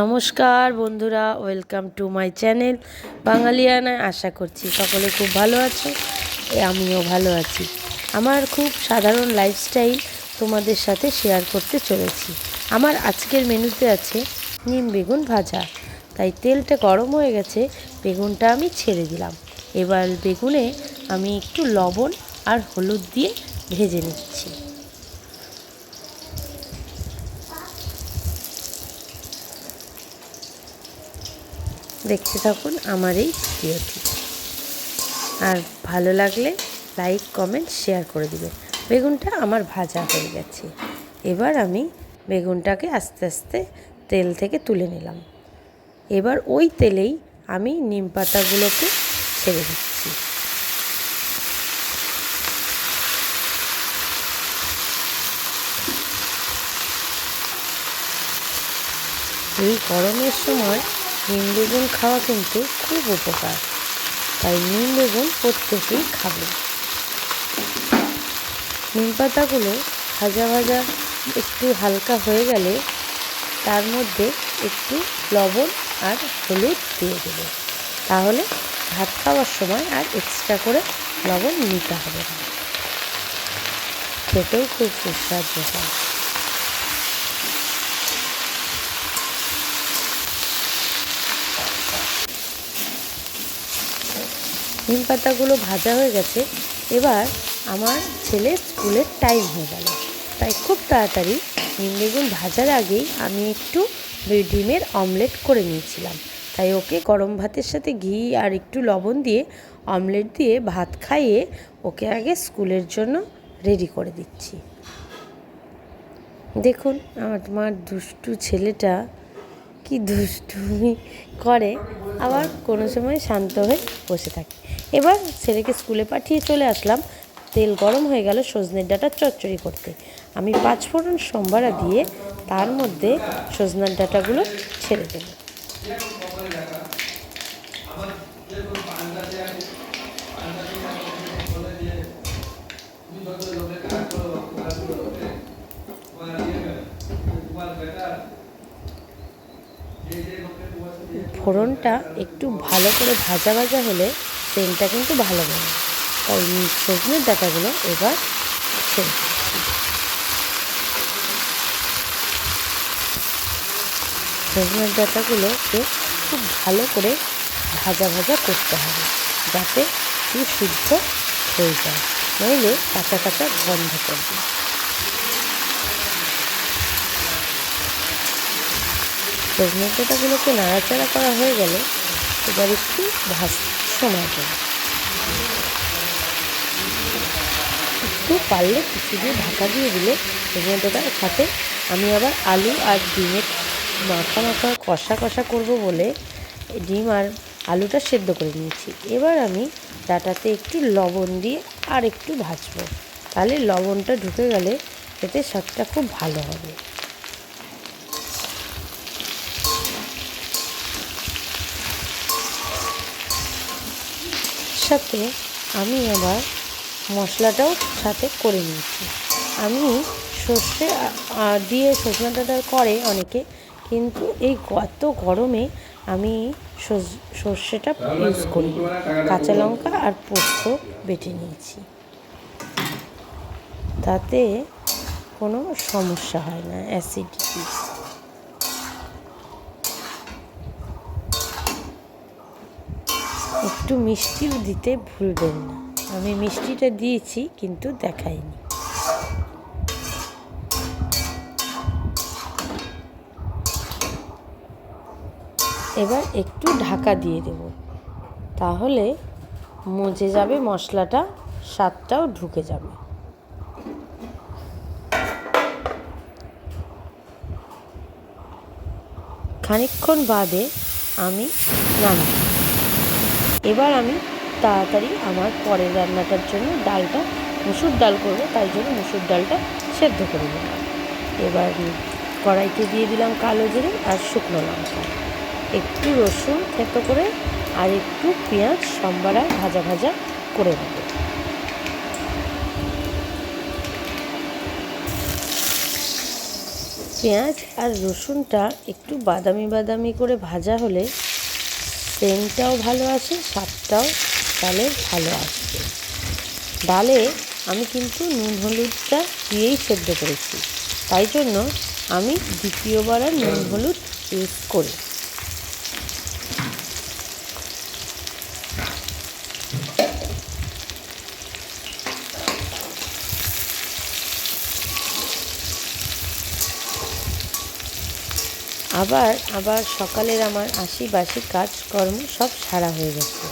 নমস্কার বন্ধুরা welcome to my channel বাঙালিয়ানায় আশা করছি সকলে খুব ভালো আছো আমিও ভালো আছি। আমার খুব সাধারণ লাইফস্টাইল তোমাদের সাথে শেয়ার করতে চলেছি। আমার আজকের মেনুতে আছে নিম বেগুন ভাজা। তাই তেলটা গরম হয়ে গেছে, বেগুনটা আমি ছেড়ে দিলাম। এবার বেগুনে আমি একটু লবণ আর হলুদ দিয়ে ভেজে নিচ্ছি। দেখতে থাকুন আমার এই ভিডিওটি। আর ভালো লাগলে লাইক, কমেন্ট, শেয়ার করে দিবেন। বেগুনটা আমার ভাজা হয়ে গেছে। এবার আমি বেগুনটাকে আস্তে আস্তে তেল থেকে তুলে নিলাম। এবার ওই তেলেই আমি নিম পাতাগুলোকে ছেড়ে দিচ্ছি। এই গরমের সময় নিম বেগুন খাওয়া কিন্তু খুব উপকার। তাই নিম বেগুন প্রত্যেকেই খাবে। নিম পাতাগুলো ভাজা ভাজা, একটু হালকা হয়ে গেলে তার মধ্যে একটু লবণ আর হলুদ দিয়ে দেবে। তাহলে ভাত খাওয়ার সময় আর এক্সট্রা করে লবণ নিতে হবে না। খেতেও খুব সুস্বাদু হয়। নিম পাতাগুলো ভাজা হয়ে গেছে, এবার আমার ছেলে স্কুলের টাইম হয়ে গেল। তাই খুব তাড়াতাড়ি নিম বেগুন ভাজার আগেই আমি একটু ডিমের অমলেট করে নিয়েছিলাম। তাই ওকে গরম ভাতের সাথে ঘি আর একটু লবণ দিয়ে অমলেট দিয়ে ভাত খাইয়ে ওকে আগে স্কুলের জন্য রেডি করে দিচ্ছি। দেখুন, আমার দুষ্টু ছেলেটা কি দুষ্টুমি করে, আবার কোনো সময় শান্ত হয়ে বসে থাকে। এবার ছেলেকে স্কুলে পাঠিয়ে চলে আসলাম। তেল গরম হয়ে গেল সজনের ডাঁটা চচ্চড়ি করতে। আমি পাঁচ ফোড়ন সম্বারা দিয়ে তার মধ্যে সজনার ডাটাগুলো ছেড়ে দেব ফোড়নটা একটু ভালো করে ভাজা ভাজা হলে তেলটা কিন্তু ভালো হবে। তাই সজনের ডাটাগুলো এবার সজনের ডাটাগুলোকে খুব ভালো করে ভাজা ভাজা করতে হবে যাতে একটু সিদ্ধ হয়ে যায়। নইলে কাঁচা কাঁচা গন্ধ করবে সজনের ডাটাগুলোকে নাড়াচাড়া করা হয়ে গেলে এবার একটু ভাজ সময় একটু পারলে কিছু দিয়ে ঢাকা দিয়ে দিলে সজনে ডাটার সাথে আমি আবার আলু আর ডিমের মাখা মাখা কষা কষা করব বলে ডিম আর আলুটা সেদ্ধ করে নিয়েছি। এবার আমি ডাটাতে একটু লবণ দিয়ে আর একটু ভাজবো। তাহলে লবণটা ঢুকে গেলে এতে স্বাদটা খুব ভালো হবে। সাথে আমি আবার মশলাটাও সাথে করে নিয়েছি। আমি সর্ষে দিয়ে সজনা ডাঁটা করে অনেকে, কিন্তু এই গত গরমে আমি সর্ষেটা ইউজ করি। কাঁচা লঙ্কা আর পোস্ত বেটে নিয়েছি। তাতে কোনো সমস্যা হয় না অ্যাসিডিটি একটু মিষ্টিও দিতে ভুলবেন না। আমি মিষ্টিটা দিয়েছি, কিন্তু দেখাইনি। এবার একটু ঢাকা দিয়ে দেব। তাহলে মজে যাবে মশলাটা, স্বাদটাও ঢুকে যাবে। খানিকক্ষণ বাদে আমি নামাই এবার আমি তাড়াতাড়ি আমার পরের রান্নাটার জন্য ডালটা, মুসুর ডাল করব, তাই জন্য মুসুর ডালটা সেদ্ধ করে দিলাম এবার কড়াইতে দিয়ে দিলাম কালো জিরে আর শুকনো লঙ্কা। একটু রসুন থেতো করে আর একটু পেঁয়াজ সম্বারায় ভাজা ভাজা করে নেব। পেঁয়াজ আর রসুনটা একটু বাদামি বাদামি করে ভাজা হলে সেন্টটাও ভালো আসে স্বাদটাও ডালের ভালো আসবে। ডালে আমি কিন্তু নুন, হলুদটা দিয়েই সেদ্ধ করেছি। তাই জন্য আমি দ্বিতীয়বার আর নুন, হলুদ ইউজ করি আবার আবার সকালের আমার আশি বাসি কাজকর্ম সব সারা হয়ে গেছে।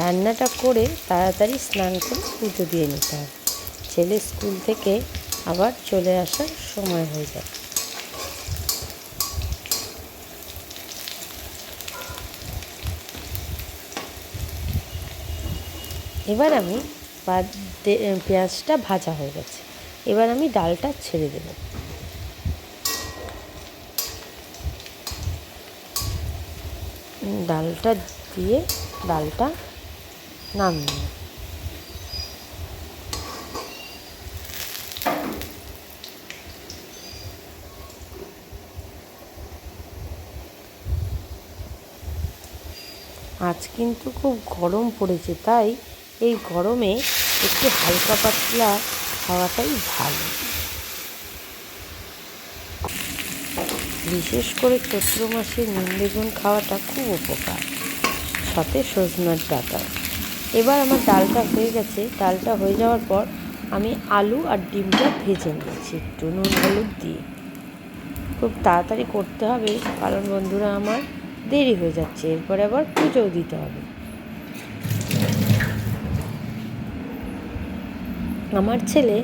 রান্নাটা করে তাড়াতাড়ি স্নান করে পুজো দিয়ে নিতে হবে। ছেলে স্কুল থেকে আবার চলে আসার সময় হয়ে যায়। এবার আমি পেঁয়াজটা ভাজা হয়ে গেছে। এবার আমি ডালটা ছেড়ে দেবো। ডালটা দিয়ে ডালটা নামিয়ে আজ কিন্তু খুব গরম পড়েছে, তাই এই গরমে একটু হালকা পাতলা খাওয়াটাই ভালো। বিশেষ করে চৈত্র মাসে নিম বেগুন খাওয়াটা খুব উপকার। সাথে সজনার ডাটা এবার আমার ডালটা হয়ে গেছে। ডালটা হয়ে যাওয়ার পর আমি আলু আর ডিমটা ভেজে নিয়েছি। একটু নুন, হলুদ দিয়ে। খুব তাড়াতাড়ি করতে হবে, কারণ বন্ধুরা আমার দেরি হয়ে যাচ্ছে। এরপরে আবার পুজোও দিতে হবে। আমার ছেলে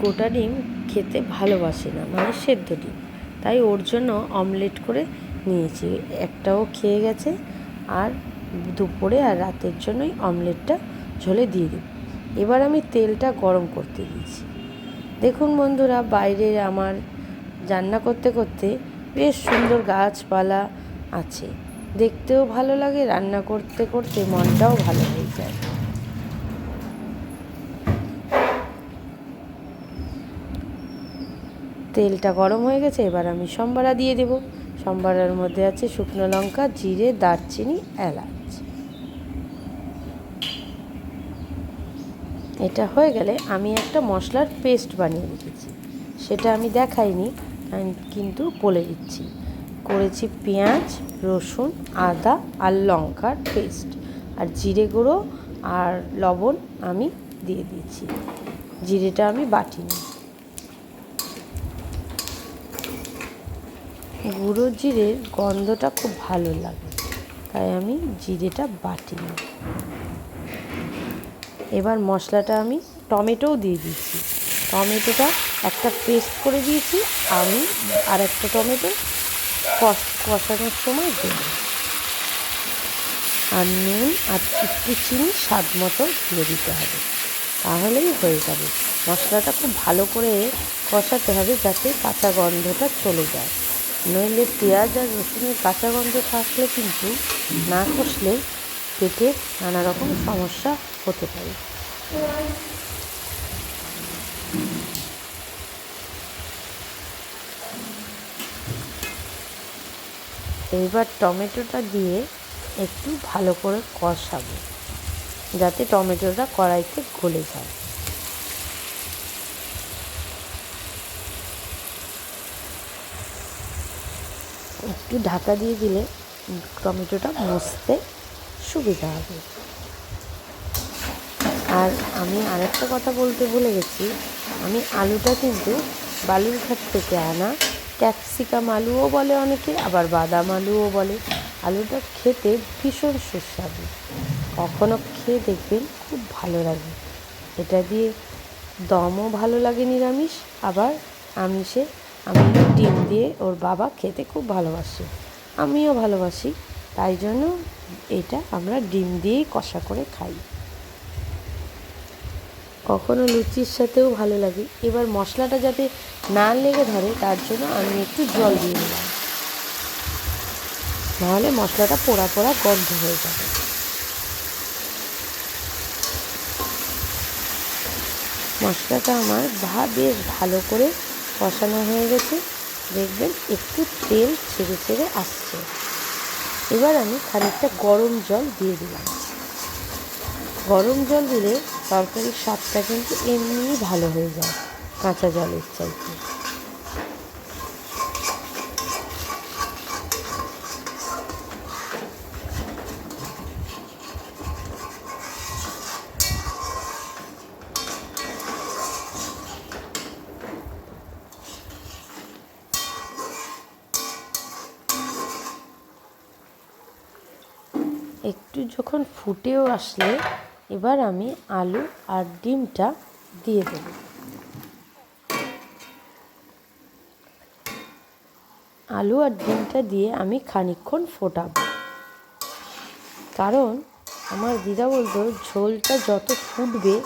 গোটা ডিম খেতে ভালোবাসে না মানে সেদ্ধ ডিম। তাই ওর জন্য অমলেট করে নিয়েছি। একটাও খেয়ে গেছে আর দুপুরে আর রাতের জন্যই অমলেটটা ঝোলে দিয়ে দিই। এবার আমি তেলটা গরম করতে দিয়েছি। দেখুন বন্ধুরা বাইরে আমার রান্না করতে করতে বেশ সুন্দর গাছপালা আছে। দেখতেও ভালো লাগে, রান্না করতে করতে মনটাও ভালো হয়ে যায়। তেলটা গরম হয়ে গেছে, এবার আমি সম্বারা দিয়ে দেব। সম্বারার মধ্যে আছে শুকনো লঙ্কা, জিরে, দারচিনি, এলাচ। এটা হয়ে গেলে আমি একটা মশলার পেস্ট বানিয়ে রেখেছি। সেটা আমি দেখাইনি কিন্তু বলে দিচ্ছি। করেছি পেঁয়াজ, রসুন, আদা আর লঙ্কার পেস্ট। আর জিরে গুঁড়ো আর লবণ আমি দিয়ে দিয়েছি। জিরেটা আমি বাটিনি। গুঁড়ো জিরের গন্ধটা খুব ভালো লাগে, তাই আমি জিরেটা বাটিনি এবার মশলাটা আমি টমেটোও দিয়ে দিয়েছি টমেটোটা একটা পেস্ট করে দিয়েছি, আমি আর একটা টমেটো কষ, কষানোর সময় দেব। আর নুন আর একটু চিনি স্বাদ মতো দিয়ে দিতে হবে, তাহলেই হয়ে যাবে। মশলাটা খুব ভালো করে কষাতে হবে যাতে কাঁচা গন্ধটা চলে যায়। নইলে পেঁয়াজ আর রসুনের কাঁচা গন্ধ থাকলে কিন্তু না কষলে পেটে নানা রকম সমস্যা হতে পারে। এইবার টমেটোটা দিয়ে একটু ভালো করে কষাবো, যাতে টমেটোটা কড়াইতে গলে যায়। একটু ঢাকা দিয়ে দিলে টমেটোটা মুছতে সুবিধা হবে। আর আমি আরেকটা কথা বলতে ভুলে গেছি, আমি আলুটা কিন্তু বালুরঘাট থেকে আনা ক্যাপসিকাম আলুও বলে অনেকে, আবার বাদাম আলুও বলে। আলুটা খেতে ভীষণ সুস্বাদু। কখনো খেয়ে দেখবেন খুব ভালো লাগে। এটা দিয়ে দমও ভালো লাগে নিরামিষ, আবার আমিষে আমি ডিম দিয়ে ওর বাবা খেতে খুব ভালোবাসে। আমিও ভালোবাসি, তাই জন্য এটা আমরা ডিম দিয়েই কষা করে খাই। কখনো লুচির সাথেও ভালো লাগে। এবার মশলাটা যাতে না লেগে ধরে, তার জন্য আমি একটু জল দিয়ে দিলাম। নাহলে মশলাটা পোড়া পোড়া গন্ধ হয়ে যাবে। মশলাটা আমার ভা বেশ ভালো করে কষানো হয়ে গেছে। দেখবেন একটু তেল ছেড়ে ছেড়ে আসছে। এবার আমি খানিকটা গরম জল দিয়ে দিলাম। গরম জল দিলে তরকারির স্বাদটা কিন্তু এমনিই ভালো হয়ে যায়, কাঁচা জলের চাইতে। একটু যখন ফুটেও আসলে, এবার আমি আলু আর ডিমটা দিয়ে দেব। আলু আর ডিমটা দিয়ে আমি খানিকক্ষণ ফোটাব। কারণ আমার দিদা বলতো, ঝোলটা যত ফুটবে,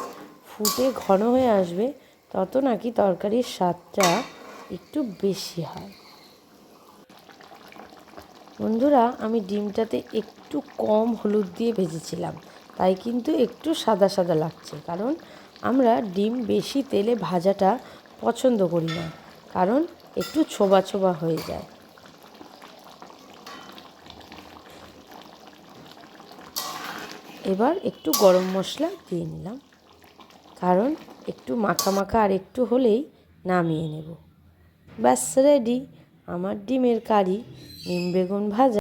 ফুটে ঘন হয়ে আসবে, তত নাকি তরকারির স্বাদটা একটু বেশি হয়। বন্ধুরা, আমি ডিমটাতে একটু কম হলুদ দিয়ে ভেজেছিলাম। তাই কিন্তু একটু সাদা সাদা লাগছে। কারণ আমরা ডিম বেশি তেলে ভাজাটা পছন্দ করি না। কারণ একটু ছোবা ছোবা হয়ে যায়। এবার একটু গরম মশলা দিয়ে নিলাম। কারণ একটু মাখা মাখা আর একটু হলেই নামিয়ে নেব। ব্যাস রেডি আমার ডিমের কারি নিম বেগুন ভাজা।